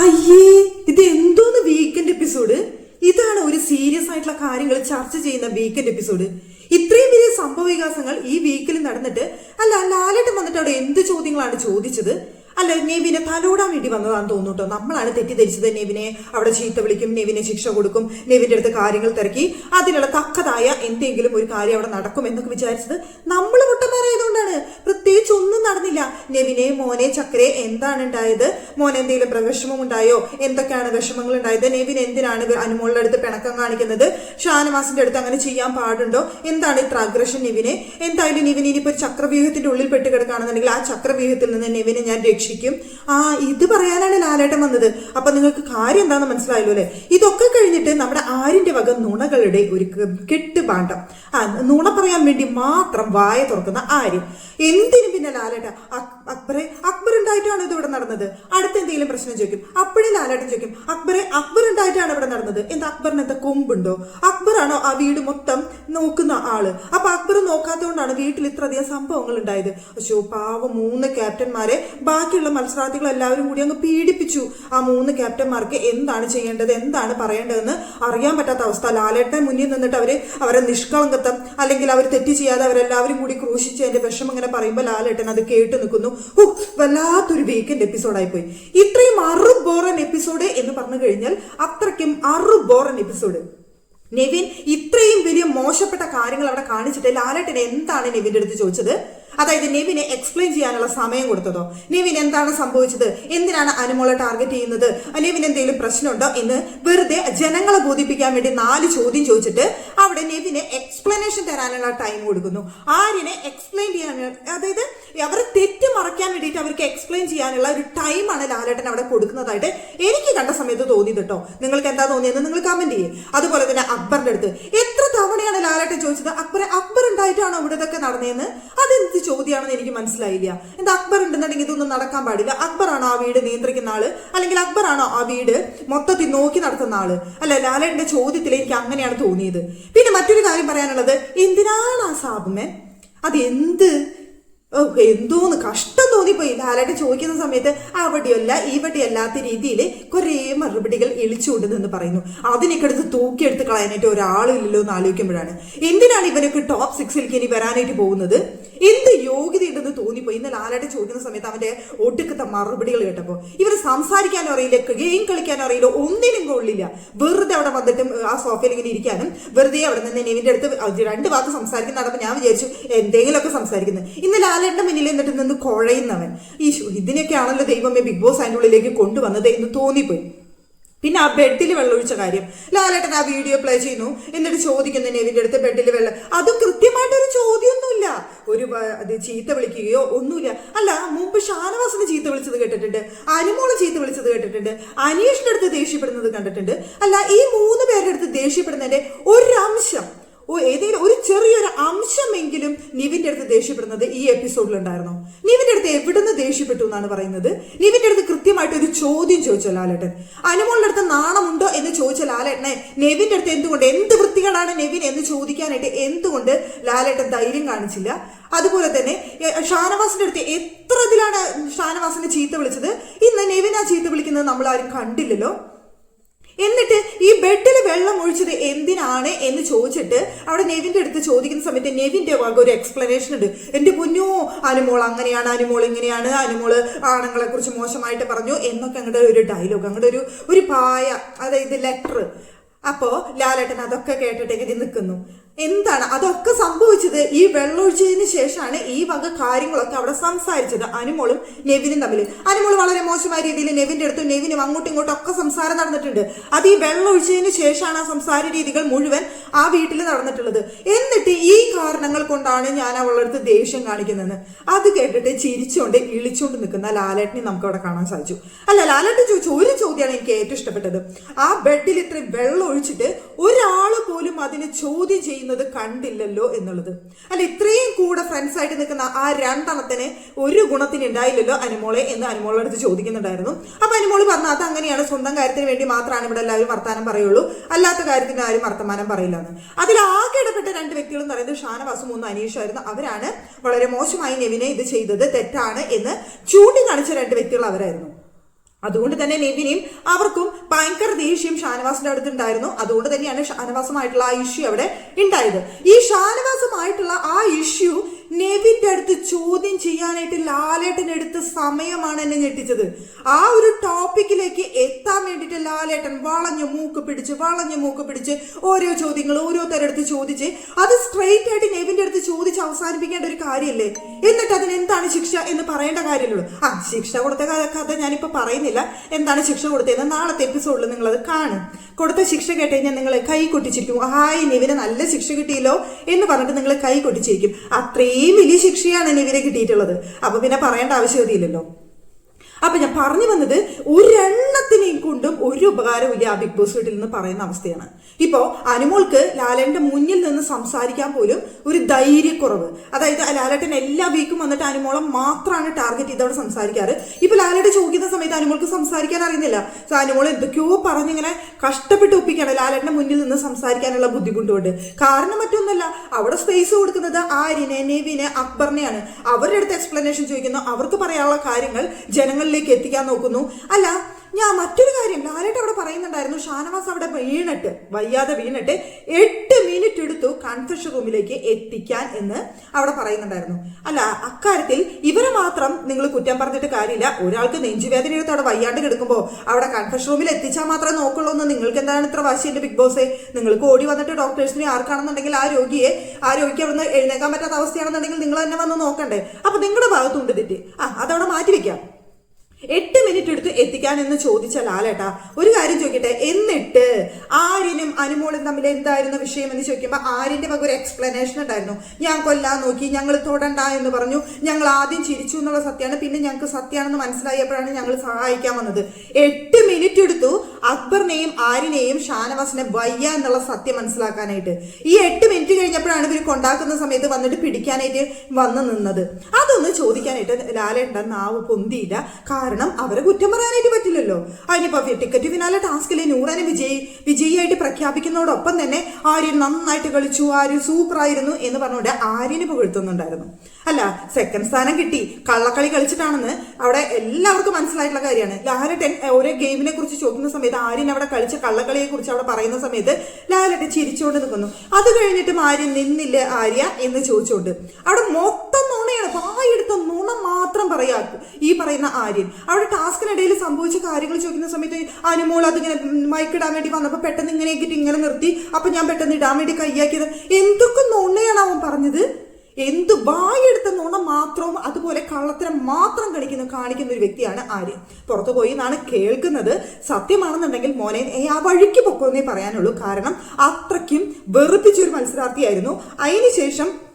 അയ്യേ ഇത് എന്തോന്ന് വീക്കെൻഡ് എപ്പിസോഡ് ഇതാണ് ഒരു സീരിയസ് ആയിട്ടുള്ള കാര്യങ്ങൾ ചർച്ച ചെയ്യുന്ന വീക്കെൻഡ് എപ്പിസോഡ് ഇത്രയും വലിയ സംഭവ വികാസങ്ങൾ ഈ വീക്കിൽ നടന്നിട്ട് അല്ല ലാലേട്ടൻ വന്നിട്ട് അവിടെ എന്ത് ചോദ്യങ്ങളാണ് ചോദിച്ചത്? അല്ല നെവിനെ തലോടാൻ വേണ്ടി വന്നതാണെന്ന് തോന്നുന്നു കേട്ടോ നമ്മളാണ് തെറ്റിദ്ധരിച്ചത് നെവിനെ അവിടെ ചീത്ത വിളിക്കും നെവിനെ ശിക്ഷ കൊടുക്കും നെവിന്റെ അടുത്ത് കാര്യങ്ങൾ തിരക്കി അതിനുള്ള തക്കതായ എന്തെങ്കിലും ഒരു കാര്യം അവിടെ നടക്കും എന്നൊക്കെ വിചാരിച്ചത് നമ്മൾ മുട്ടന്മാരായതുകൊണ്ടാണ് പ്രത്യേകിച്ച് ഒന്നും നടന്നില്ല. നെവിനെ മോനെ ചക്കരെ എന്താണ് ഉണ്ടായത്? മോനെ എന്തെങ്കിലും പ്രവിഷമം ഉണ്ടായോ? എന്തൊക്കെയാണ് വിഷമങ്ങൾ ഉണ്ടായത്? നെവിൻ എന്തിനാണ് അനുമോളുടെ അടുത്ത് പിണക്കം കാണിക്കുന്നത്? ഷാനവാസിന്റെ അടുത്ത് അങ്ങനെ ചെയ്യാൻ പാടുണ്ടോ? എന്താണ് ഇത്ര അഗ്രഷൻ നെവിനെ? എന്തായാലും നെവിൻ ഇനിയിപ്പോ ഒരു ചക്രവ്യൂഹത്തിന്റെ ഉള്ളിൽ പെട്ട് കിടക്കുകയാണെന്നുണ്ടെങ്കിൽ ആ ചക്രവ്യൂഹത്തിൽ നിന്ന് നെവിനെ ഞാൻ രക്ഷിക്കും. ആ ഇത് പറയാനാണ് ലാലേട്ടൻ വന്നത്. അപ്പൊ നിങ്ങൾക്ക് കാര്യം എന്താണെന്ന് മനസ്സിലായല്ലോ അല്ലെ? ഇതൊക്കെ കഴിഞ്ഞിട്ട് നമ്മുടെ ആരിന്റെ വക നുണകളുടെ ഒരു കെട്ടുപാണ്ടം ആ നുണ പറയാൻ വേണ്ടി മാത്രം വായ തുറക്കുന്ന ആര്യം എന്തിനും പിന്നെ ലാലേട്ട അക്- അക്ബറെ അക്ബർ ഉണ്ടായിട്ടാണ് ഇത് ഇവിടെ നടന്നത്. അടുത്ത എന്തെങ്കിലും പ്രശ്നം ചോദിക്കും. അപ്പോഴേ ലാലേട്ടൻ ചോദിക്കും അക്ബറെ അക്ബർ ഉണ്ടായിട്ടാണ് ഇവിടെ നടന്നത്. എന്താ അക്ബറിന് എന്താ കൊമ്പുണ്ടോ? അക്ബറാണോ ആ വീട് മൊത്തം നോക്കുന്ന ആൾ? അപ്പൊ അക്ബർ നോക്കാത്തതുകൊണ്ടാണ് വീട്ടിൽ ഇത്രയധികം സംഭവങ്ങൾ ഉണ്ടായത്. പക്ഷേ പാവ മൂന്ന് ക്യാപ്റ്റന്മാരെ ബാക്കിയുള്ള മത്സരാർത്ഥികൾ എല്ലാവരും കൂടി അങ്ങ് പീഡിപ്പിച്ചു. ആ മൂന്ന് ക്യാപ്റ്റന്മാർക്ക് എന്താണ് ചെയ്യേണ്ടത് എന്താണ് പറയേണ്ടതെന്ന് അറിയാൻ പറ്റാത്ത അവസ്ഥ. ലാലേട്ടൻ മുന്നിൽ നിന്നിട്ട് അവർ അവരെ നിഷ്കളങ്കത്വം അല്ലെങ്കിൽ അവർ തെറ്റ് ചെയ്യാതെ അവരെല്ലാവരും കൂടി ക്രൂശിച്ച് അതിന്റെ വിഷമം ഇങ്ങനെ പറയുമ്പോൾ ലാലേട്ടൻ അത് കേട്ട് നിൽക്കുന്നു. ഓ വല്ലാത്തൊരു വീക്കെൻഡ് എപ്പിസോഡായി പോയി ഇത്രയും അറു ബോറൻ എപ്പിസോഡ് എന്ന് പറഞ്ഞു കഴിഞ്ഞാൽ അത്രയ്ക്കും അറു ബോറൻ എപ്പിസോഡ് നെവിൻ ഇത്രയും വലിയ മോശപ്പെട്ട കാര്യങ്ങൾ അവിടെ കാണിച്ചിട്ട് ലാലേട്ടൻ എന്താണ് നെവിന്റെ അടുത്ത് ചോദിച്ചത്? അതായത് നെവിനെ എക്സ്പ്ലെയിൻ ചെയ്യാനുള്ള സമയം കൊടുത്തതോ? നെവിൻ എന്താണ് സംഭവിച്ചത്? എന്തിനാണ് അനുമോളെ ടാർഗറ്റ് ചെയ്യുന്നത്? നെവിൻ എന്തെങ്കിലും പ്രശ്നമുണ്ടോ എന്ന് വെറുതെ ജനങ്ങളെ ബോധിപ്പിക്കാൻ വേണ്ടി നാല് ചോദ്യം ചോദിച്ചിട്ട് അവിടെ നെവിന് എക്സ്പ്ലനേഷൻ തരാനുള്ള ടൈം കൊടുക്കുന്നു. ആര്യനെ എക്സ്പ്ലെയിൻ ചെയ്യാൻ അതായത് അവരെ തെറ്റ് മറയ്ക്കാൻ വേണ്ടിയിട്ട് അവർക്ക് എക്സ്പ്ലെയിൻ ചെയ്യാനുള്ള ഒരു ടൈമാണ് ലാലേട്ടൻ അവിടെ കൊടുക്കുന്നതായിട്ട് എനിക്ക് കണ്ട സമയത്ത് തോന്നിയത് കേട്ടോ. നിങ്ങൾക്ക് എന്താ തോന്നിയെന്ന് നിങ്ങൾ കമന്റ് ചെയ്യേ. അതുപോലെ തന്നെ അക്ബറിന്റെ അടുത്ത്. എത്ര തവണയാണ് ലാലേട്ടൻ ചോദിച്ചത് അക്ബറെ അക്ബർ ഉണ്ടായിട്ടാണോ ഇവിടെ ഇതൊക്കെ നടന്നതെന്ന് അതെന്ത് ചോദ്യമാണെന്ന് എനിക്ക് മനസ്സിലായില്ല. എന്താ അക്ബർ ഉണ്ടെന്നുണ്ടെങ്കിൽ ഇതൊന്നും നടക്കാൻ പാടില്ല. അക്ബറാണോ ആ വീട് നിയന്ത്രിക്കുന്ന ആൾ? അല്ലെങ്കിൽ അക്ബറാണോ ആ വീട് മൊത്തത്തിൽ നോക്കി നടത്തുന്ന ആൾ? അല്ല ലാലേട്ടന്റെ ചോദ്യത്തിൽ എനിക്ക് അങ്ങനെയാണ് തോന്നിയത്. പിന്നെ മറ്റൊരു കാര്യം പറയാനുള്ളത് എന്തിനാണ് ആ സാബുമൻ? അത് എന്ത് എന്തോന്ന് കഷ്ടം തോന്നിപ്പോയി. ലാലേട്ടൻ ചോദിക്കുന്ന സമയത്ത് അവിടെയല്ല ഇവിടെയല്ലാത്ത രീതിയിൽ കുറേ മറുപടികൾ ഇളിച്ചുകൊണ്ടെന്ന് പറയുന്നു. അതിനൊക്കെ എടുത്ത് തൂക്കിയെടുത്ത് കളയാനായിട്ട് ഒരാളില്ലല്ലോ എന്ന് ആലോചിക്കുമ്പോഴാണ്. എന്തിനാണ് ഇവനൊക്കെ ടോപ്പ് സിക്സിലേക്ക് ഇനി വരാനായിട്ട് പോകുന്നത്? എന്ത് യോഗ്യതയുണ്ടെന്ന് തോന്നിപ്പോയി. ഇന്ന് ലാലേട്ടൻ ചോദിക്കുന്ന സമയത്ത് അവന്റെ ഒടുക്കത്തെ മറുപടികൾ കേട്ടപ്പോൾ ഇവർ സംസാരിക്കാനും അറിയില്ല ഗെയിം കളിക്കാനും അറിയില്ല ഒന്നിനും കൊള്ളില്ല. വെറുതെ അവിടെ വന്നിട്ടും ആ സോഫയിൽ ഇങ്ങനെ ഇരിക്കാനും വെറുതെ അവിടെ നിന്ന് നെവിന്റെ അടുത്ത് രണ്ട് വാക്ക് സംസാരിക്കുന്ന ഞാൻ വിചാരിച്ചു എന്തെങ്കിലുമൊക്കെ സംസാരിക്കുന്നത് ഇന്ന് ലാലേട്ടന്റെ മുന്നിൽ എന്നിട്ട് നിന്ന് കുഴയുന്നവൻ. ഈ ഇതിനൊക്കെയാണല്ലോ ദൈവമേ ബിഗ് ബോസ് അതിന്റെ ഉള്ളിലേക്ക് കൊണ്ടുവന്നത് എന്ന് തോന്നിപ്പോയി. പിന്നെ ആ ബെഡിൽ വെള്ളമൊഴിച്ച കാര്യം. ലാലേട്ടൻ ആ വീഡിയോ പ്ലേ ചെയ്യുന്നു. എന്നിട്ട് ചോദിക്കുന്നു നെവിന്റെ അടുത്ത് ബെഡിൽ വെള്ളം? അത് കൃത്യമായിട്ടൊരു ചോദ്യമൊന്നുമില്ല. ഒരു അത് ചീത്ത വിളിക്കുകയോ ഒന്നുമില്ല. അല്ല മുമ്പ് ഷാനവാസിന് ചീത്ത വിളിച്ചത് കേട്ടിട്ടുണ്ട്. അനുമോൾ ചീത്ത വിളിച്ചത് കേട്ടിട്ടുണ്ട്. അനീഷിന്റെ അടുത്ത് ദേഷ്യപ്പെടുന്നത് കണ്ടിട്ടുണ്ട്. അല്ല ഈ മൂന്ന് പേരുടെ അടുത്ത് ദേഷ്യപ്പെടുന്നതിന്റെ ഒരു അംശം ഓ ഏതെങ്കിലും ഒരു ചെറിയൊരു അംശമെങ്കിലും നിവിന്റെ അടുത്ത് ദേഷ്യപ്പെടുന്നത് ഈ എപ്പിസോഡിൽ ഉണ്ടായിരുന്നു. നിവിന്റെ അടുത്ത് എവിടുന്ന് ദേഷ്യപ്പെട്ടു എന്നാണ് പറയുന്നത്? നിവിന്റെ അടുത്ത് കൃത്യമായിട്ട് ഒരു ചോദ്യം ചോദിച്ചോ ലാലേട്ടൻ. അനുമോളുടെ അടുത്ത് നാണമുണ്ടോ എന്ന് ചോദിച്ച ലാലേട്ടനെ നെവിന്റെ അടുത്ത് എന്തുകൊണ്ട് എന്ത് വൃത്തികളാണ് നെവിൻ എന്ന് ചോദിക്കാനായിട്ട് എന്തുകൊണ്ട് ലാലേട്ടൻ ധൈര്യം കാണിച്ചില്ല? അതുപോലെ തന്നെ ഷാനവാസിന്റെ അടുത്ത് എത്ര ഇതിലാണ് ഷാനവാസിനെ ചീത്ത വിളിച്ചത്? ഇന്ന് നെവിൻ ആ ചീത്ത വിളിക്കുന്നത് നമ്മൾ ആരും കണ്ടില്ലല്ലോ. എന്നിട്ട് ഈ ബെഡിൽ വെള്ളം ഒഴിച്ചത് എന്തിനാണ് എന്ന് ചോദിച്ചിട്ട് അവിടെ നെവിന്റെ അടുത്ത് ചോദിക്കുന്ന സമയത്ത് നെവിന്റെ വക ഒരു എക്സ്പ്ലനേഷൻ ഉണ്ട്. എന്റെ പൊന്നോ അനുമോൾ അങ്ങനെയാണ് അനുമോൾ ഇങ്ങനെയാണ് അനുമോൾ ആണുങ്ങളെ കുറിച്ച് മോശമായിട്ട് പറഞ്ഞു എന്നൊക്കെ അങ്ങോട്ട് ഒരു ഡയലോഗ് അങ്ങോട്ട് ഒരു ഒരു പായ അതായത് ലെറ്റർ അപ്പോ ലാലേട്ടൻ അതൊക്കെ കേട്ടിട്ട് ഇങ്ങനെ നിൽക്കുന്നു. എന്താണ്? അതൊക്കെ സംഭവിച്ചത് ഈ വെള്ളമൊഴിച്ചതിന് ശേഷമാണ് ഈ വക കാര്യങ്ങളൊക്കെ അവിടെ സംസാരിച്ചത് അനുമോളും നെവിനും തമ്മിൽ അനുമോൾ വളരെ മോശമായ രീതിയിൽ നെവിന്റെ അടുത്തും നെവിനും അങ്ങോട്ടും ഇങ്ങോട്ടും ഒക്കെ സംസാരം നടന്നിട്ടുണ്ട്. അത് ഈ വെള്ളമൊഴിച്ചതിന് ശേഷമാണ് ആ സംസാര രീതികൾ മുഴുവൻ ആ വീട്ടിൽ നടന്നിട്ടുള്ളത്. എന്നിട്ട് ഈ കാരണങ്ങൾ കൊണ്ടാണ് ഞാൻ അവളുടെ അടുത്ത് ദേഷ്യം കാണിക്കുന്നതെന്ന് അത് കേട്ടിട്ട് ചിരിച്ചുകൊണ്ട് ഇളിച്ചുകൊണ്ട് നിൽക്കുന്ന ലാലേട്ടനെ നമുക്ക് അവിടെ കാണാൻ സാധിച്ചു. അല്ല ലാലേട്ടൻ ചോദിച്ചു ഒരു ചോദ്യമാണ് എനിക്ക് ഏറ്റവും ഇഷ്ടപ്പെട്ടത്. ആ ബെഡിൽ ഇത്രയും വെള്ളം ഒഴിച്ചിട്ട് ഒരാൾ പോലും അതിനെ ചോദ്യം ചെയ്യുന്നത് കണ്ടില്ലല്ലോ എന്നുള്ളത്. അല്ല ഇത്രയും കൂടെ ഫ്രണ്ട്സ് ആയിട്ട് നിൽക്കുന്ന ആ രണ്ടെണ്ണത്തിന് ഒരു ഗുണത്തിന് ഉണ്ടായില്ലല്ലോ അനുമോളെ എന്ന് അനുമോളുടെ അടുത്ത് ചോദിക്കുന്നുണ്ടായിരുന്നു. അപ്പൊ അനുമോൾ പറഞ്ഞു അത് അങ്ങനെയാണ് സ്വന്തം കാര്യത്തിന് വേണ്ടി മാത്രമാണ് ഇവിടെ എല്ലാവരും വർത്താനം പറയുള്ളൂ. അല്ലാത്ത കാര്യത്തിന് ആരും വർത്തമാനം പറയില്ല എന്ന്. അതിൽ ആകെ ഇടപെട്ട രണ്ട് വ്യക്തികൾ എന്ന് പറയുന്നത് ഷാനവാസും ഒന്ന് അനീഷായിരുന്നു. അവരാണ് വളരെ മോശമായി നെവിനെ ഇത് ചെയ്തത്. തെറ്റാണ് എന്ന് ചൂണ്ടിക്കാണിച്ച രണ്ട് വ്യക്തികൾ അവരായിരുന്നു. അതുകൊണ്ട് തന്നെ നെവിനെയും അവർക്കും ഭയങ്കര ദേഷ്യം ഷാനവാസിന്റെ അടുത്തുണ്ടായിരുന്നു അതുകൊണ്ട് തന്നെയാണ് ഷാനവാസുമായിട്ടുള്ള ആ ഇഷ്യൂ അവിടെ ഉണ്ടായത്. ഈ ഷാനവാസുമായിട്ടുള്ള ആ ഇഷ്യൂ ചോദ്യം ചെയ്യാനായിട്ട് ലാലേട്ടൻ എടുത്ത സമയമാണ് എന്നെ ഞെട്ടിച്ചത്. ആ ഒരു ടോപ്പിക്കിലേക്ക് എത്താൻ വേണ്ടിയിട്ട് ലാലേട്ടൻ വളഞ്ഞു മൂക്ക് പിടിച്ച് വളഞ്ഞു മൂക്ക് പിടിച്ച് ഓരോ ചോദ്യങ്ങൾ ഓരോരുത്തരടുത്ത് ചോദിച്ച് അത് സ്ട്രെയിറ്റ് ആയിട്ട് നെവിന്റെ അടുത്ത് ചോദിച്ച് അവസാനിപ്പിക്കേണ്ട ഒരു കാര്യമല്ലേ എന്നിട്ട് അതിന് എന്താണ് ശിക്ഷ എന്ന് പറയേണ്ട കാര്യമുള്ളൂ. ആ ശിക്ഷ കൊടുത്ത കഥ ഞാനിപ്പോൾ പറയുന്നില്ല. എന്താണ് ശിക്ഷ കൊടുത്തതെന്ന് നാളത്തെ എപ്പിസോഡിൽ നിങ്ങളത് കാണും. കൊടുത്ത ശിക്ഷ കേട്ട് കഴിഞ്ഞാൽ നിങ്ങൾ കൈ കൊട്ടിച്ചിരിക്കും. ഹായ് നിവിന് നല്ല ശിക്ഷ കിട്ടിയല്ലോ എന്ന് പറഞ്ഞിട്ട് നിങ്ങൾ കൈ കൊട്ടിച്ചിരിക്കും. അത്രയും വലിയ ശിക്ഷയാണ് നിവിനെ കിട്ടിയിട്ടുള്ളത്. അപ്പൊ പിന്നെ പറയേണ്ട ആവശ്യമില്ലല്ലോ അപ്പൊ ഞാൻ പറഞ്ഞു വന്നത് ഒരെണ്ണത്തിനെയും കൊണ്ടും ഒരു ഉപകാരമില്ല ആ ബിഗ് ബോസ് വീട്ടിൽ നിന്ന് പറയുന്ന അവസ്ഥയാണ്. ഇപ്പോ അനുമോൾക്ക് ലാലേട്ടന്റെ മുന്നിൽ നിന്ന് സംസാരിക്കാൻ പോലും ഒരു ധൈര്യക്കുറവ്. അതായത് ലാലേട്ടൻ എല്ലാ വീക്കും വന്നിട്ട് അനുമോളം മാത്രമാണ് ടാർഗറ്റ് ചെയ്തവിടെ സംസാരിക്കാറ്. ഇപ്പൊ ലാലേട്ടൻ ചോദിക്കുന്ന സമയത്ത് അനുമോൾക്ക് സംസാരിക്കാൻ അറിയുന്നില്ല. സോ അനുമോൾ എന്തൊക്കെയോ പറഞ്ഞിങ്ങനെ കഷ്ടപ്പെട്ട് ഒപ്പിക്കാണ് ലാലേട്ടന്റെ മുന്നിൽ നിന്ന് സംസാരിക്കാനുള്ള ബുദ്ധിമുട്ടുണ്ട് കാരണം മറ്റൊന്നുമല്ല അവിടെ സ്പേസ് കൊടുക്കുന്നത് ആര്യനെ നെവിനെ അക്ബറിനെയാണ്. അവരുടെ അടുത്ത് എക്സ്പ്ലനേഷൻ ചോദിക്കുന്നു. അവർക്ക് പറയാനുള്ള കാര്യങ്ങൾ ജനങ്ങളിലേക്ക് എത്തിക്കാൻ നോക്കുന്നു. അല്ല ഞാൻ മറ്റൊരു കാര്യം ലാലേട്ട് അവിടെ പറയുന്നുണ്ടായിരുന്നു. ഷാനവാസ് അവിടെ വീണിട്ട് വയ്യാതെ വീണിട്ട് എട്ട് മിനിറ്റ് എടുത്തു കൺഫെഷൻ റൂമിലേക്ക് എത്തിക്കാൻ എന്ന് അവിടെ പറയുന്നുണ്ടായിരുന്നു. അല്ല അക്കാര്യത്തിൽ ഇവരെ മാത്രം നിങ്ങൾ കുറ്റം പറഞ്ഞിട്ട് കാര്യമില്ല. ഒരാൾക്ക് നെഞ്ചുവേദന എടുത്ത് അവിടെ വയ്യാണ്ട് കിടക്കുമ്പോൾ അവിടെ കൺഫെഷൻ റൂമിൽ എത്തിച്ചാൽ മാത്രമേ നോക്കുള്ളൂ എന്ന് നിങ്ങൾക്ക് എന്താണ് ഇത്ര വാശിയുണ്ട് ബിഗ് ബോസേ? നിങ്ങൾക്ക് ഓടി വന്നിട്ട് ഡോക്ടേഴ്സിനെ ആർക്കാണെന്നുണ്ടെങ്കിൽ ആ രോഗിയെ ആ രോഗിക്ക് അവിടെ എഴുന്നേക്കാൻ പറ്റാത്ത അവസ്ഥയാണെന്നുണ്ടെങ്കിൽ നിങ്ങൾ തന്നെ വന്ന് നോക്കണ്ടേ. അപ്പൊ നിങ്ങളുടെ ഭാഗത്തുണ്ട് തെറ്റ്. ആ അതവിടെ മാറ്റി വെക്കാം. എട്ട് മിനിറ്റ് എടുത്ത് എത്തിക്കാൻ എന്ന് ചോദിച്ച ലാലേട്ടാ ഒരു കാര്യം ചോദിക്കട്ടെ? എന്നിട്ട് ആര്യനും അനുമോളും തമ്മിൽ എന്തായിരുന്നു വിഷയം എന്ന് ചോദിക്കുമ്പോൾ ആര്യന്റെ പകരം ഒരു എക്സ്പ്ലനേഷൻ ഉണ്ടായിരുന്നു. ഞാൻ കൊല്ലാൻ നോക്കി ഞങ്ങൾ തൊടണ്ട എന്ന് പറഞ്ഞു. ഞങ്ങൾ ആദ്യം ചിരിച്ചു എന്നുള്ള സത്യമാണ്. പിന്നെ ഞങ്ങൾക്ക് സത്യമാണെന്ന് മനസ്സിലായപ്പോഴാണ് ഞങ്ങൾ സഹായിക്കാൻ വന്നത്. എട്ട് മിനിറ്റ് എടുത്തു അക്ബറിനെയും ആര്യനെയും ഷാനവാസിനെ വയ്യ എന്നുള്ള സത്യം മനസ്സിലാക്കാനായിട്ട്. ഈ എട്ട് മിനിറ്റ് കഴിഞ്ഞപ്പോഴാണ് ഇവർ കൊണ്ടാക്കുന്ന സമയത്ത് വന്നിട്ട് പിടിക്കാനായിട്ട് വന്നു നിന്നത്. അതൊന്ന് ചോദിക്കാനായിട്ട് ലാലേട്ടൻ നാവ് പൊന്തിയില്ല. കാരണം അവരെ കുറ്റം പറയാനായിട്ട് പറ്റില്ലല്ലോ. അതിനിപ്പോ ടിക്കറ്റ് ഫിനാലെ ടാസ്കിലെ നൂറനെ വിജയി വിജയിയായിട്ട് പ്രഖ്യാപിക്കുന്നതോടൊപ്പം തന്നെ ആര്യൻ നന്നായിട്ട് കളിച്ചു ആര്യൻ സൂപ്പർ ആയിരുന്നു എന്ന് പറഞ്ഞുകൊണ്ട് ആര്യന് പുകഴ്ത്തുന്നുണ്ടായിരുന്നു. അല്ല സെക്കൻഡ് സ്ഥാനം കിട്ടി. കള്ളക്കളി കളിച്ചിട്ടാണെന്ന് അവിടെ എല്ലാവർക്കും മനസ്സിലായിട്ടുള്ള കാര്യമാണ്. ലാലട്ടൻ ഓരോ ഗെയിമിനെ കുറിച്ച് ചോദിക്കുന്ന സമയത്ത് ആര്യൻ അവിടെ കളിച്ച കള്ളക്കളിയെ കുറിച്ച് അവിടെ പറയുന്ന സമയത്ത് ലാലട്ടൻ ചിരിച്ചുകൊണ്ട് നിൽക്കുന്നു. അത് കഴിഞ്ഞിട്ടും ആര്യൻ നിന്നില്ല ആര്യ? എന്ന് ചോദിച്ചുകൊണ്ട്. അവിടെ മൊത്തം നുണയാണ്. വായെടുത്ത നുണ മാത്രം പറയാ ഈ പറയുന്ന ആര്യൻ. അവിടെ ടാസ്കിനിടയിൽ സംഭവിച്ച കാര്യങ്ങൾ ചോദിക്കുന്ന സമയത്ത് അനുമോൾ അതിങ്ങനെ മയക്കിടാൻ വേണ്ടി വന്നപ്പോൾ പെട്ടെന്ന് ഇങ്ങനെ ഇങ്ങനെ നിർത്തി. അപ്പൊ ഞാൻ പെട്ടെന്ന് ഇടാൻ വേണ്ടി കൈയാക്കിയത് എന്തൊക്കെ നുണയാണ് അവൻ പറഞ്ഞത്? എന്ത് വായെടുത്ത നുണ മാത്രവും അതുപോലെ കള്ളത്തരം മാത്രം കളിക്കുന്ന കാണിക്കുന്ന ഒരു വ്യക്തിയാണ് ആര്യൻ. പുറത്തു പോയി എന്നാണ് കേൾക്കുന്നത്. സത്യമാണെന്നുണ്ടെങ്കിൽ മോനെ ആ വഴിക്ക് പൊക്കോന്നേ പറയാനുള്ളൂ. കാരണം അത്രയ്ക്കും വെറുപ്പിച്ചൊരു മത്സരാർത്ഥിയായിരുന്നു. അതിനുശേഷം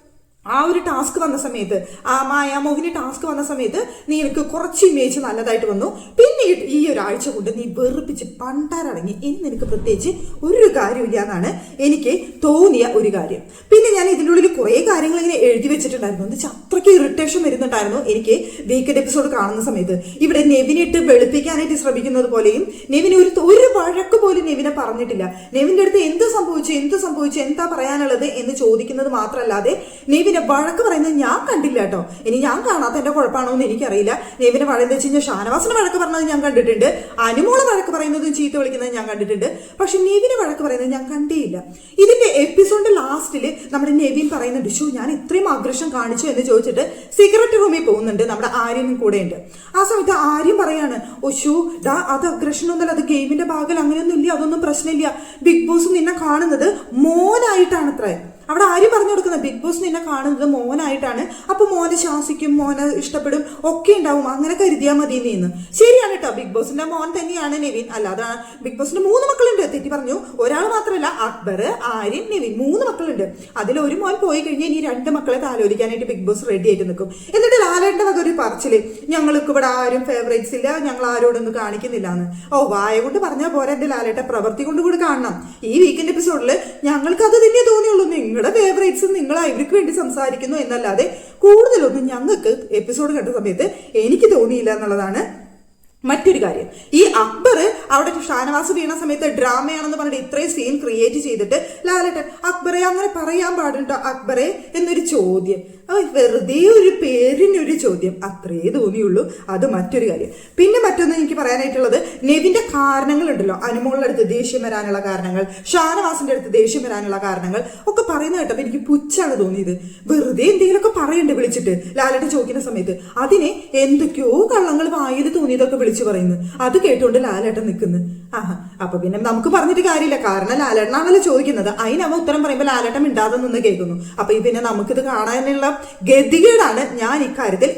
ആ ഒരു ടാസ്ക് വന്ന സമയത്ത് ആ മായാമോഹിനി ടാസ്ക് വന്ന സമയത്ത് നീ എനിക്ക് കുറച്ച് ഇമേജ് നല്ലതായിട്ട് വന്നു. പിന്നീട് ഈ ഒരാഴ്ച കൊണ്ട് നീ വെറുപ്പിച്ച് പണ്ടാരടങ്ങി ഇനി നിനക്ക് പ്രത്യേകിച്ച് ഒരു കാര്യമില്ല എന്നാണ് എനിക്ക് തോന്നിയ ഒരു കാര്യം. പിന്നെ ഞാൻ ഇതിന്റെ ഉള്ളിൽ കുറേ കാര്യങ്ങൾ ഇങ്ങനെ എഴുതി വെച്ചിട്ടുണ്ടായിരുന്നു. എന്ന് അത്രയ്ക്ക് ഇറിറ്റേഷൻ വരുന്നുണ്ടായിരുന്നു എനിക്ക് വീക്കെൻഡ് എപ്പിസോഡ് കാണുന്ന സമയത്ത്. ഇവിടെ നെവിനിട്ട് വെളുപ്പിക്കാനായിട്ട് ശ്രമിക്കുന്നത് പോലെയും നെവിന് ഒരു ഒരു വഴക്ക് പോലും നെവിനെ പറഞ്ഞിട്ടില്ല. നെവിന്റെ അടുത്ത് എന്ത് സംഭവിച്ചു എന്ത് സംഭവിച്ചു എന്താ പറയാനുള്ളത് എന്ന് ചോദിക്കുന്നത് മാത്രമല്ലാതെ നെവിനെ വഴക്ക് പറയുന്നത് ഞാൻ കണ്ടില്ല കേട്ടോ. ഇനി ഞാൻ കാണാത്ത എന്റെ കുഴപ്പമാണോ എന്ന് എനിക്കറിയില്ല. നെവിനെ വഴ വെച്ച് കഴിഞ്ഞാൽ ഷാനവാസിന് വഴക്ക് പറഞ്ഞത് ഞാൻ കണ്ടിട്ടുണ്ട്. അനുമോളെ വഴക്ക് പറയുന്നതും ചീത്ത വിളിക്കുന്നത് ഞാൻ കണ്ടിട്ടുണ്ട്. പക്ഷെ നെവിനെ വഴക്ക് പറയുന്നത് ഞാൻ കണ്ടേയില്ല ഇതിന്റെ എപ്പിസോഡ് ലാസ്റ്റിൽ നമ്മുടെ നെവിൻ പറയുന്നുണ്ട് ഷോ ഞാൻ ഇത്രയും ആഗ്രഹം കാണിച്ചു എന്ന് ചോദിച്ചിട്ട് സിഗരറ്റ് റൂമിൽ പോകുന്നുണ്ട് നമ്മുടെ ആര്യനും കൂടെ ഉണ്ട് ആ സമയത്ത് ആര്യം പറയാണ് ഓ ഷോ ദാ അത് അഗ്രഷൻ ഒന്നല്ല അത് ഗെയിമിന്റെ ഭാഗം അങ്ങനെയൊന്നും ഇല്ല അതൊന്നും പ്രശ്നമില്ല. ബിഗ് ബോസ് നിന്നെ കാണുന്നത് മോനായിട്ടാണ് അത്രേ അവിടെ ആര് പറഞ്ഞു കൊടുക്കുന്നത്? ബിഗ് ബോസ് നിന്നെ കാണുന്നത് മോനായിട്ടാണ്. അപ്പൊ മോനെ ശാസിക്കും മോനെ ഇഷ്ടപ്പെടും ഒക്കെ ഉണ്ടാവും. അങ്ങനെ കരുതിയാൽ മതി നീന്ന്. ശരിയാണ് കേട്ടോ ബിഗ് ബോസിന്റെ മോൻ തന്നെയാണ് നെവിൻ. അല്ലാതെ ബിഗ് ബോസിന്റെ മൂന്ന് മക്കളുണ്ട്. തെറ്റി പറഞ്ഞു. ഒരാൾ മാത്രമല്ല അക്ബർ ആര്യൻ നിവിൻ. മൂന്ന് മക്കളുണ്ട്. അതിൽ ഒരു മോൻ പോയി കഴിഞ്ഞാൽ ഇനി രണ്ട് മക്കളെ താലോലിക്കാനായിട്ട് ബിഗ് ബോസ് റെഡി ആയിട്ട് നിൽക്കും. എന്നിട്ട് ലാലേട്ടന്റെ വക ഒരു പറച്ചിൽ. ഞങ്ങൾക്ക് ഇവിടെ ആരും ഫേവറേറ്റ്സ് ഇല്ല. ഞങ്ങൾ ആരോടൊന്നും കാണിക്കുന്നില്ല എന്ന് ഓ വായ കൊണ്ട് പറഞ്ഞാൽ പോരാ എന്റെ ലാലേട്ട. പ്രവൃത്തി കൊണ്ട് കൂടി കാണണം. ഈ വീക്കെൻഡ് എപ്പിസോഡിൽ ഞങ്ങൾക്ക് അത് തന്നെ തോന്നിയുള്ളൂ. നിങ്ങളുടെ ഫേവറേറ്റ്സ് നിങ്ങൾ ഇവർക്ക് വേണ്ടി സംസാരിക്കുന്നു എന്നല്ലാതെ കൂടുതലൊന്നും ഞങ്ങൾക്ക് എപ്പിസോഡ് കണ്ട സമയത്ത് എനിക്ക് തോന്നിയില്ല എന്നുള്ളതാണ് മറ്റൊരു കാര്യം. ഈ അക്ബർ അവിടെ ഷാനവാസ് വീണ സമയത്ത് ഡ്രാമയാണെന്ന് പറഞ്ഞിട്ട് ഇത്രയും സീൻ ക്രിയേറ്റ് ചെയ്തിട്ട് ലാലേട്ടൻ അക്ബറെ അങ്ങനെ പറയാൻ പാടുണ്ടോ അക്ബറെ എന്നൊരു ചോദ്യം. വെറുതെ ഒരു പേരിനൊരു ചോദ്യം. അത്രേ തോന്നിയുള്ളൂ. അത് മറ്റൊരു കാര്യം. പിന്നെ മറ്റൊന്ന് എനിക്ക് പറയാനായിട്ടുള്ളത് നെവിന്റെ കാരണങ്ങളുണ്ടല്ലോ. അനുമോളുടെ അടുത്ത് ദേഷ്യം വരാനുള്ള കാരണങ്ങൾ ഷാനവാസിന്റെ അടുത്ത് ദേഷ്യം വരാനുള്ള കാരണങ്ങൾ ഒക്കെ പറയുന്ന കേട്ടപ്പോൾ എനിക്ക് പുച്ഛാണ് തോന്നിയത്. വെറുതെ എന്തെങ്കിലുമൊക്കെ പറയണ്ടേ വിളിച്ചിട്ട്. ലാലേട്ടൻ ചോദിക്കുന്ന സമയത്ത് അതിനെ എന്തൊക്കെയോ കള്ളങ്ങൾ വായിൽ തോന്നിയതൊക്കെ വിളിച്ചു പറയുന്നു. അത് കേട്ടുകൊണ്ട് ലാലേട്ടൻ നിൽക്കുന്നു. അപ്പൊ പിന്നെ നമുക്ക് പറഞ്ഞിട്ട് കാര്യമില്ല. കാരണം ലാലേട്ടനാണല്ലോ ചോദിക്കുന്നത്. അതിനവ ഉത്തരം പറയുമ്പോൾ ലാലേട്ടൻ മിണ്ടാതെ നിന്ന് കേൾക്കുന്നു. അപ്പൊ ഈ പിന്നെ നമുക്കിത് കാണാനുള്ള ഗതികേടാണ് ഞാൻ ഇക്കാര്യത്തിൽ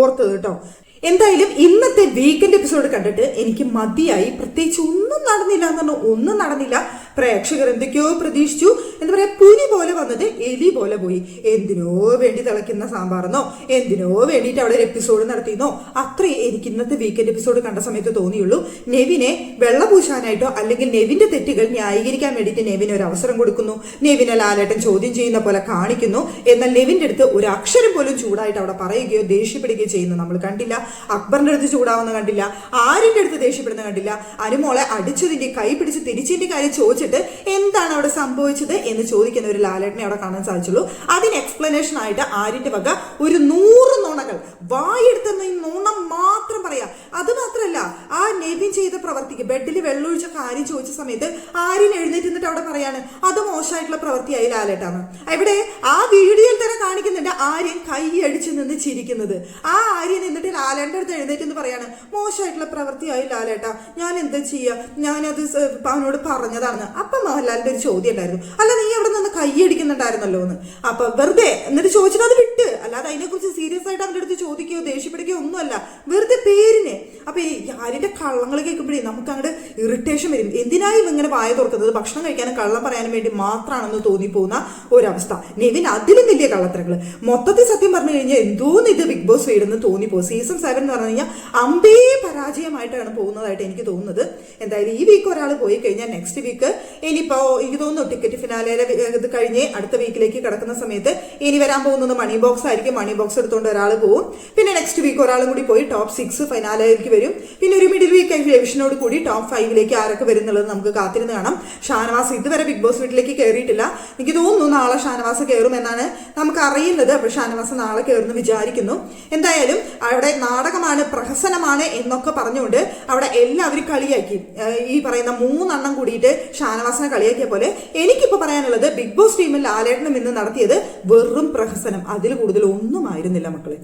ഓർത്തത് കേട്ടോ. എന്തായാലും ഇന്നത്തെ വീക്കെൻഡ് എപ്പിസോഡ് കണ്ടിട്ട് എനിക്ക് മതിയായി. പ്രത്യേകിച്ച് ഒന്നും നടന്നില്ല എന്ന് പറഞ്ഞാൽ ഒന്നും നടന്നില്ല. പ്രേക്ഷകർ എന്തൊക്കെയോ പ്രതീക്ഷിച്ചു. എന്താ പറയാ പുലി പോലെ വന്നത് എലി പോലെ പോയി. എന്തിനോ വേണ്ടി തിളയ്ക്കുന്ന സാമ്പാറെന്നോ എന്തിനോ വേണ്ടിയിട്ട് അവിടെ ഒരു എപ്പിസോഡ് നടത്തിയെന്നോ അത്രേ എനിക്ക് ഇന്നത്തെ വീക്കെൻഡ് എപ്പിസോഡ് കണ്ട സമയത്ത് തോന്നിയുള്ളൂ. നെവിനെ വെള്ളപൂശാനായിട്ടോ അല്ലെങ്കിൽ നെവിന്റെ തെറ്റുകൾ ന്യായീകരിക്കാൻ വേണ്ടിയിട്ട് നെവിന് ഒരു അവസരം കൊടുക്കുന്നു. നെവിനെ ലാലേട്ടൻ ചോദ്യം ചെയ്യുന്ന പോലെ കാണിക്കുന്നു. എന്നാൽ നെവിന്റെ അടുത്ത് ഒരു അക്ഷരം പോലും ചൂടായിട്ട് അവിടെ പറയുകയോ ദേഷ്യപ്പെടുകയോ ചെയ്യുന്നു നമ്മൾ കണ്ടില്ല. അക്ബറിന്റെ അടുത്ത് ചൂടാവുന്ന കണ്ടില്ല. ആരിന്റെ അടുത്ത് ദേഷ്യപ്പെടുന്ന കണ്ടില്ല. അനുമോളെ അടിച്ചതിന്റെ കൈ പിടിച്ച് തിരിച്ചതിന്റെ കാര്യം ചോദിച്ചിട്ട് എന്താണ് അവിടെ സംഭവിച്ചത് എന്ന് ചോദിക്കുന്ന ഒരു ലാലേട്ടനെ അവിടെ കാണാൻ സാധിച്ചുള്ളൂ. അതിന് എക്സ്പ്ലനേഷൻ ആയിട്ട് ആര്യന്റെ വക ഒരു നൂറ് നുണകൾ. വായെടുത്ത നുണ മാത്രം പറയാ. അത് മാത്രമല്ല ആ നെവിൻ ചെയ്ത പ്രവർത്തിക്ക് ബെഡിൽ വെള്ളമൊഴിച്ച കാര്യം ചോദിച്ച സമയത്ത് ആര്യൻ എഴുന്നേറ്റ് നിന്നിട്ട് അവിടെ പറയാണ് അത് മോശമായിട്ടുള്ള പ്രവൃത്തിയായി ലാലേട്ടാണ്. ഇവിടെ ആ വീഡിയോയിൽ തന്നെ കാണിക്കുന്നുണ്ട് ആര്യൻ കൈ അടിച്ച് നിന്ന് ചിരിക്കുന്നത്. ആ ആര്യൻ എന്നിട്ട് ലാലേട്ടന്റെ അടുത്ത് എഴുന്നേറ്റ് എന്ന് പറയാണ് മോശമായിട്ടുള്ള പ്രവൃത്തിയായി ലാലേട്ടാ. ഞാൻ എന്താ ചെയ്യുക ഞാനത് അവനോട് പറഞ്ഞതാണ് അപ്പം മോഹൻലാലിന്റെ ഒരു ചോദ്യം ഉണ്ടായിരുന്നു. അല്ല നീ അവിടെ നിന്ന് കൈ അടിക്കുന്നുണ്ടായിരുന്നല്ലോ എന്ന്. അപ്പൊ വെറുതെ എന്നിട്ട് ചോദിച്ചിട്ട് അത് വിട്ട്. അല്ലാതെ അതിനെക്കുറിച്ച് സീരിയസ് ആയിട്ട് അവന്റെ അടുത്ത് ചോദിക്കുകയോ ദേഷ്യപ്പെടുകയോ ഒന്നുമല്ല. വെറുതെ പേരിന്. അപ്പൊ ഈ ആരിന്റെ കള്ളങ്ങൾ കേൾക്കുമ്പോഴേ നമുക്ക് അങ്ങോട്ട് ഇറിറ്റേഷൻ വരും എന്തിനായി ഇങ്ങനെ വായ തുറക്കുന്നത്? ഭക്ഷണം കഴിക്കാനും കള്ളം പറയാനും വേണ്ടി മാത്രമാണെന്ന് തോന്നിപ്പോകുന്ന ഒരവസ്ഥ. നെവിൻ അതിലും വലിയ കള്ളത്തരങ്ങൾ മൊത്തത്തിൽ സത്യം പറഞ്ഞു കഴിഞ്ഞാൽ എന്തോന്ന് ഇത് ബിഗ് ബോസ് വീടെന്ന് തോന്നിപ്പോ സീസൺ സെവൻ എന്ന് പറഞ്ഞു കഴിഞ്ഞാൽ അമ്പേ പരാജയമായിട്ടാണ് പോകുന്നതായിട്ട് എനിക്ക് തോന്നുന്നത്. എന്തായാലും ഈ വീക്ക് ഒരാൾ പോയി കഴിഞ്ഞാൽ നെക്സ്റ്റ് വീക്ക് ഇനിയിപ്പോ എനിക്ക് തോന്നുന്നു ടിക്കറ്റ് ഫിനാലയിലെ ഇത് കഴിഞ്ഞ് അടുത്ത വീക്കിലേക്ക് കിടക്കുന്ന സമയത്ത് ഇനി വരാൻ പോകുന്നത് മണി ബോക്സ് ആയിരിക്കും. മണി ബോക്സ് എടുത്തുകൊണ്ട് ഒരാൾ പോകും പിന്നെ നെക്സ്റ്റ് വീക്ക് ഒരാളും കൂടി പോയി ടോപ്പ് സിക്സ് ഫൈനാലയിലേക്ക് വരും. പിന്നെ ഒരു മിഡിൽ വീക്ക് രവിഷനോട് കൂടി ടോപ്പ് ഫൈവിലേക്ക് ആരൊക്കെ വരും എന്നുള്ളത് നമുക്ക് കാത്തിരുന്ന് കാണാം. ഷാനവാസ് ഇതുവരെ ബിഗ് ബോസ് വീട്ടിലേക്ക് കയറിയിട്ടില്ല എനിക്ക് തോന്നുന്നു നാളെ ഷാനവാസ് കയറും എന്നാണ് നമുക്ക് അറിയുന്നത് അപ്പോൾ ഷാനവാസ് നാളെ കയറുമെന്ന് വിചാരിക്കുന്നു. എന്തായാലും അവിടെ നാടകമാണ് പ്രഹസനമാണ് എന്നൊക്കെ പറഞ്ഞുകൊണ്ട് അവിടെ എല്ലാവരും കളിയാക്കി. ഈ പറയുന്ന മൂന്നെണ്ണം കൂടിയിട്ട് ഷാനവാസിനെ കളിയാക്കിയ പോലെ എനിക്കിപ്പോൾ പറയാനുള്ളത് ബിഗ് ബോസ് ടീമിൽ ലാലേട്ടനും ഇന്ന് നടത്തിയത് വെറും പ്രഹസനം. അതിൽ കൂടുതൽ ഒന്നും ആയിരുന്നില്ല മക്കളെ.